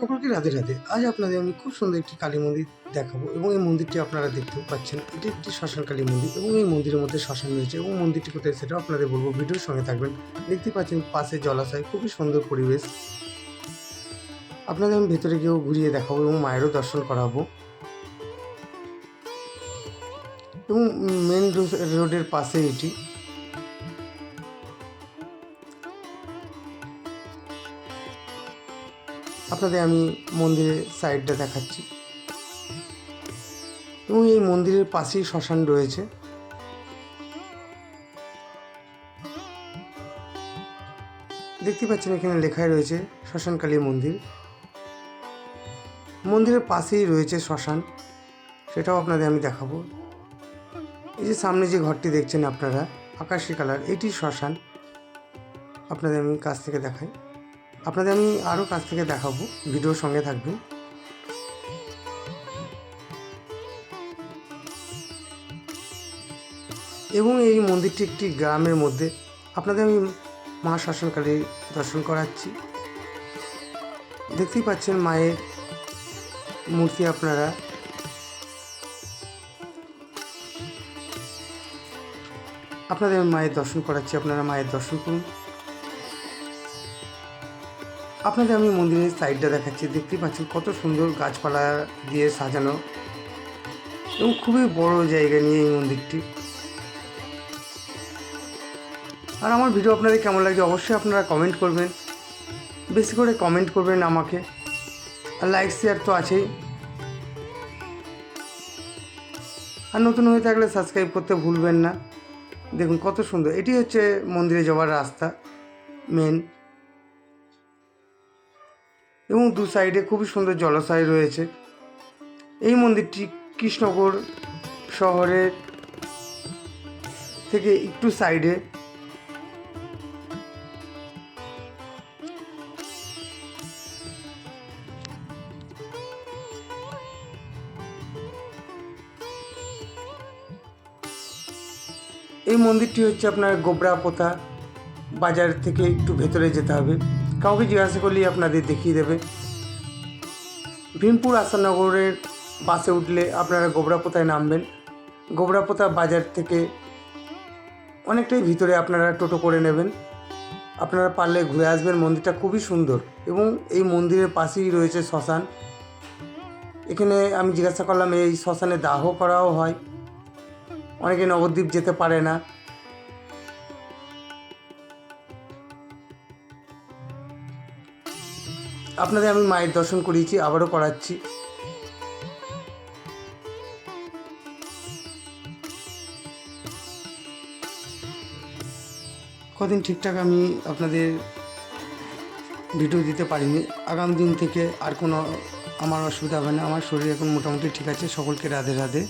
সকলকে রাধে রাধে। আজ আপনাদের আমি খুব সুন্দর একটি কালী মন্দির দেখাবো এবং এই মন্দিরটি আপনারা দেখতেও পাচ্ছেন। এটি একটি শ্মশান কালী মন্দির এবং এই মন্দিরের মধ্যে শ্মশান রয়েছে এবং মন্দিরটি কোথায় সেটা আপনাদের বলব। ভিডিওর সঙ্গে থাকবেন। দেখতে পাচ্ছেন পাশে জলাশয়, খুবই সুন্দর পরিবেশ। আপনাদের আমি ভেতরে গিয়েও ঘুরিয়ে দেখাবো এবং মায়েরও দর্শন করাবো। এবং মেন রোডের পাশে এটি। আপনাদের আমি মন্দিরের সাইডটা দেখাচ্ছি। এবং এই মন্দিরের পাশেই শ্মশান রয়েছে। দেখতে পাচ্ছেন এখানে লেখাই রয়েছে শ্মশানকালী মন্দির। মন্দিরের পাশেই রয়েছে শ্মশান। সেটাও আপনাদের আমি দেখাবো। এই যে সামনে যে ঘরটি দেখছেন আপনারা, আকাশি কালার, এটি শ্মশান। আপনাদের আমি কাছ থেকে দেখাই। আপনাদের আমি আরও কাছ থেকে দেখাবো। ভিডিওর সঙ্গে থাকবেন। এবং এই মন্দিরটি একটি গ্রামের মধ্যে আপনাদের আমি মা শাসনকালী দর্শন করাচ্ছি। দেখতেই পাচ্ছেন মায়ের মূর্তি আপনারা। আপনাদের মায়ের দর্শন করাচ্ছি। আপনারা মায়ের দর্শন করুন। আপনাদের আমি মন্দিরের সাইডটা দেখাচ্ছি। দেখতেই পাচ্ছি কত সুন্দর গাছপালা দিয়ে সাজানো। এবং খুবই বড় জায়গা নিয়ে এই মন্দিরটি। আর আমার ভিডিও আপনাদের কেমন লাগছে অবশ্যই আপনারা কমেন্ট করবেন। বেশি করে কমেন্ট করবেন আমাকে। আর লাইক শেয়ার তো আছেই। আর নতুন হয়ে থাকলে সাবস্ক্রাইব করতে ভুলবেন না। দেখুন কত সুন্দর। এটি হচ্ছে মন্দিরে যাওয়ার রাস্তা মেন এবং দু সাইডে খুবই সুন্দর জলাশয় রয়েছে। এই মন্দিরটি কৃষ্ণগড় শহরের থেকে একটু সাইডে। এই মন্দিরটি হচ্ছে আপনার গোবরাপোতা বাজার থেকে একটু ভেতরে যেতে হবে। কাউকে জিজ্ঞাসা করলেই আপনাদের দেখিয়ে দেবে। ভীমপুর আসানগরের বাসে উঠলে আপনারা গোবরাপোতায় নামবেন। গোবরাপোতা বাজার থেকে অনেকটাই ভিতরে আপনারা টোটো করে নেবেন। আপনারা পারলে ঘুরে আসবেন, মন্দিরটা খুবই সুন্দর এবং এই মন্দিরের পাশেই রয়েছে শ্মশান। এখানে আমি জিজ্ঞাসা করলাম, এই শ্মশানে দাহ করাও হয়? অনেকে নবদ্বীপ যেতে পারে না। আপনাদের আমি মায়ের দর্শন করিয়েছি, আবারও করাচ্ছি। কদিন ঠিকঠাক আমি আপনাদের ভিডিও দিতে পারিনি। আগামী দিন থেকে আর কোনো আমার অসুবিধা হবে না, আমার শরীর এখন মোটামুটি ঠিক আছে, সকলকে রাধে রাধে।